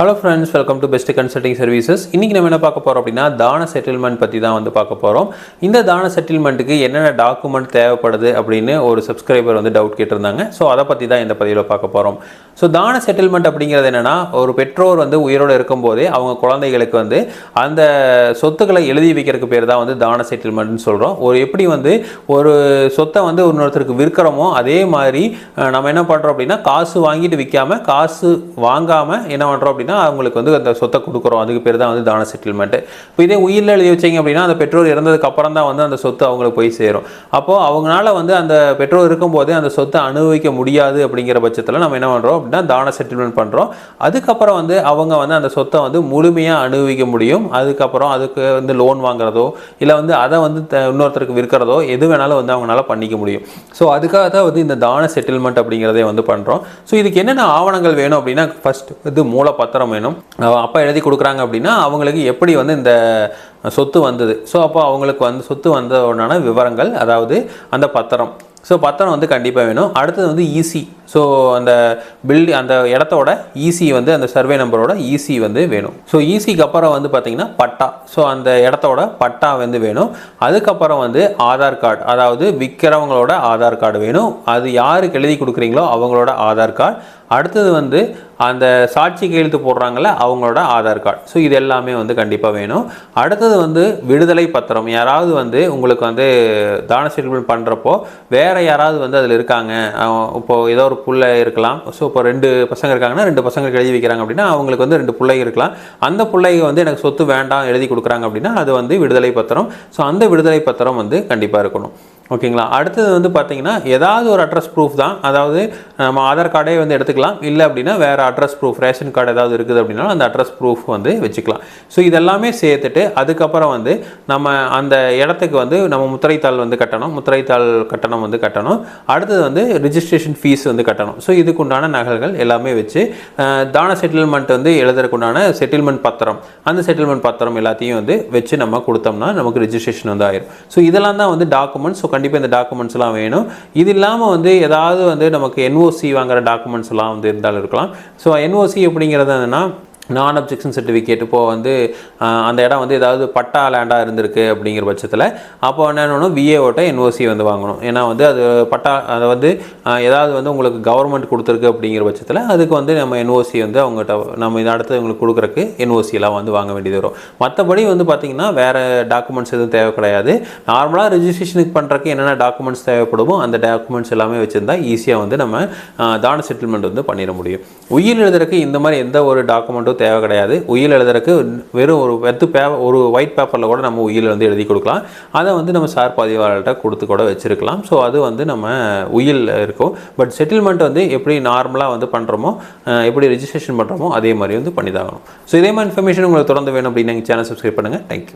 Hello friends welcome to best consulting services இன்றைக்கி நம்ம என்ன பார்க்க போகிறோம் அப்படின்னா தான செட்டில்மெண்ட் பற்றி தான் வந்து பார்க்க போகிறோம் இந்த தான செட்டில்மெண்ட்டுக்கு என்னென்ன டாக்குமெண்ட் தேவைப்படுது அப்படின்னு ஒரு சப்ஸ்கிரைபர் வந்து டவுட் கேட்டிருந்தாங்க. ஸோ அதை பற்றி தான் இந்த பதிவில் பார்க்க போகிறோம் ஸோ தான செட்டில்மெண்ட் அப்படிங்கிறது என்னென்னா ஒரு பெற்றோர் வந்து உயிரோடு இருக்கும்போதே அவங்க குழந்தைகளுக்கு வந்து அந்த சொத்துக்களை எழுதி வைக்கிறதுக்கு பேர் தான் வந்து தான செட்டில்மெண்ட்னு சொல்கிறோம் ஒரு எப்படி வந்து ஒரு சொத்தை வந்து இன்னொருத்தருக்கு விற்கிறோமோ அதே மாதிரி நம்ம என்ன பண்ணுறோம் அப்படின்னா காசு வாங்கிட்டு விற்காம காசு வாங்காமல் என்ன பண்ணுறோம் அப்படின்னா அவங்களுக்கு வந்து அந்த சொத்தை கொடுக்குறோம். அதுக்கு பேர் தான் வந்து தான செட்டில்மெண்ட் இப்போ இதே உயிரில் எழுதி வச்சீங்க அப்படின்னா அந்த பெற்றோர் இறந்ததுக்கு அப்புறம் தான் வந்து அந்த சொத்து அவங்களுக்கு போய் சேரும். அப்போது அவங்களால வந்து அந்த பெற்றோர் இருக்கும்போதே அந்த சொத்தை அனுபவிக்க முடியாது அப்படிங்கிற பட்சத்தில் நம்ம என்ன பண்ணுறோம் அப்படின்னா தான செட்டில்மெண்ட் பண்ணுறோம் அதுக்கப்புறம் வந்து அவங்க வந்து அந்த சொத்தை வந்து முழுமையாக அனுபவிக்க முடியும். அதுக்கப்புறம் அதுக்கு வந்து லோன் வாங்குறதோ இல்லை வந்து அதை வந்து த- இன்னொருத்தருக்கு விற்கிறதோ எது வேணாலும் வந்து அவங்களால பண்ணிக்க முடியும். ஸோ அதுக்காக தான் வந்து இந்த தான செட்டில்மெண்ட் அப்படிங்கிறதே வந்து பண்ணுறோம் ஸோ இதுக்கு என்னென்ன ஆவணங்கள் வேணும் அப்படின்னா ஃபஸ்ட் இது மூலப்பத்திரம் வேணும். அப்பா எழுதி கொடுக்குறாங்க அப்படின்னா அவங்களுக்கு எப்படி வந்து இந்த சொத்து வந்தது? ஸோ அப்போ அவங்களுக்கு வந்து சொத்து வந்த உடனான விவரங்கள் அதாவது அந்த பத்திரம். ஸோ பத்திரம் வந்து கண்டிப்பாக வேணும். அடுத்தது வந்து ஈசி ஸோ அந்த பில்டி அந்த இடத்தோட ஈசி வந்து அந்த சர்வே நம்பரோட ஈசி வந்து வேணும். ஸோ ஈசிக்கு அப்புறம் வந்து பார்த்திங்கன்னா பட்டா. ஸோ அந்த இடத்தோட பட்டா வந்து வேணும். அதுக்கப்புறம் வந்து ஆதார் கார்டு. அதாவது விற்கிறவங்களோட ஆதார் கார்டு வேணும். அது யாருக்கு எழுதி கொடுக்குறீங்களோ அவங்களோட ஆதார் கார்டு. அடுத்தது வந்து அந்த சாட்சி கையெழுத்து போடுறாங்கள அவங்களோட ஆதார் கார்டு. ஸோ இது எல்லாமே வந்து கண்டிப்பாக வேணும். அடுத்தது வந்து விடுதலை பத்திரம். யாராவது வந்து உங்களுக்கு வந்து தான செட்டில்மெண்ட் பண்ணுறப்போ வேறு வேறு யாராவது வந்து அதில் இருக்காங்க. இப்போது இப்போ ஏதோ ஒரு பிள்ளை இருக்கலாம். ஸோ இப்போ ரெண்டு பசங்க இருக்காங்கன்னா ரெண்டு பசங்களுக்கு எழுதி வைக்கிறாங்க அப்படின்னா அவங்களுக்கு வந்து ரெண்டு பிள்ளைங்க இருக்கலாம். அந்த பிள்ளைங்க வந்து எனக்கு சொத்து வேண்டாம் எழுதி கொடுக்குறாங்க அப்படின்னா அது வந்து விடுதலை பத்திரம். ஸோ அந்த விடுதலை பத்திரம் வந்து கண்டிப்பாக இருக்கணும். ஓகேங்களா? அடுத்தது வந்து பார்த்தீங்கன்னா ஏதாவது ஒரு அட்ரஸ் ப்ரூஃப் தான். அதாவது நம்ம ஆதார் கார்டே வந்து எடுத்துக்கலாம். இல்லை அப்படின்னா வேறு அட்ரஸ் ப்ரூஃப் ரேஷன் கார்டு ஏதாவது இருக்குது அப்படின்னா அந்த அட்ரஸ் ப்ரூஃப் வந்து வச்சுக்கலாம். ஸோ இதெல்லாமே சேர்த்துட்டு அதுக்கப்புறம் வந்து நம்ம அந்த இடத்துக்கு வந்து நம்ம முத்திரைத்தாள் வந்து கட்டணும். முத்திரைத்தாள் கட்டணம் வந்து கட்டணும். அடுத்தது வந்து ரிஜிஸ்ட்ரேஷன் ஃபீஸ் வந்து கட்டணும். ஸோ இதுக்குண்டான நகல்கள் எல்லாமே வச்சு தான செட்டில்மெண்ட் வந்து எழுதுறதுக்குண்டான செட்டில்மெண்ட் பத்திரம். அந்த செட்டில்மெண்ட் பத்திரம் எல்லாத்தையும் வந்து வச்சு நம்ம கொடுத்தோம்னா நமக்கு ரிஜிஸ்ட்ரேஷன் வந்து ஆயிரும். ஸோ இதெல்லாம் தான் வந்து டாக்குமெண்ட்ஸ் ஸோ கண்டிப்பாக இந்த டாக்குமெண்ட்ஸ்லாம் வேணும். இது இல்லாமல் வந்து ஏதாவது வந்து நமக்கு என்ஓசி வாங்குற டாக்குமெண்ட்ஸ் எல்லாம் வந்து இருந்தாலும் இருக்கலாம். ஸோ என்ஓசி அப்படிங்கிறது என்னன்னா நான் அப்ஜெக்ஷன் சர்டிஃபிகேட் இப்போது வந்து அந்த இடம் வந்து ஏதாவது பட்டா லேண்டாக இருந்திருக்கு அப்படிங்கிற பட்சத்தில் அப்போ என்னென்னு விஏஓட்ட என்ஓசி வந்து வாங்கணும். ஏன்னா வந்து அது பட்டா அதை வந்து ஏதாவது வந்து உங்களுக்கு கவர்மெண்ட் கொடுத்துருக்கு அப்படிங்கிற பட்சத்தில் அதுக்கு வந்து நம்ம என்ஓசி வந்து அவங்ககிட்ட நம்ம இதை அடுத்து உங்களுக்கு கொடுக்குறக்கு என்ஓசி வந்து வாங்க வேண்டியது வரும். மற்றபடி வந்து பார்த்திங்கன்னா வேறு டாக்குமெண்ட்ஸ் எதுவும் தேவை கிடையாது. நார்மலாக ரிஜிஸ்ட்ரேஷனுக்கு பண்ணுறக்கு என்னென்ன டாக்குமெண்ட்ஸ் தேவைப்படுமோ அந்த டாக்குமெண்ட்ஸ் எல்லாமே வச்சுருந்தா ஈஸியாக வந்து நம்ம தான செட்டில்மெண்ட் வந்து பண்ணிட முடியும். உயிர் எழுதுறதுக்கு இந்த மாதிரி எந்த ஒரு டாக்குமெண்ட்டும் தேவை கிடையாது உயில் எழுதுறதுக்கு வெறும் ஒரு வெத்து பே ஒரு ஒயிட் பேப்பரில் கூட நம்ம உயிர் வந்து எழுதி கொடுக்கலாம். அதை வந்து நம்ம சார் பதிவாளர்கிட்ட கொடுத்து கூட வச்சுருக்கலாம். ஸோ அது வந்து நம்ம உயில் இருக்கும். பட் செட்டில்மெண்ட் வந்து எப்படி நார்மலாக வந்து பண்ணுறோமோ எப்படி ரிஜிஸ்ட்ரேஷன் பண்ணுறோமோ அதே மாதிரி வந்து பண்ணி தாகணும் ஸோ இதே மாதிரி இன்ஃபர்மேஷன் உங்களுக்கு தொடர்ந்து வேணும் அப்படின்னு நீங்கள் சேனல் சப்ஸ்கிரைப் பண்ணுங்கள் தேங்க்யூ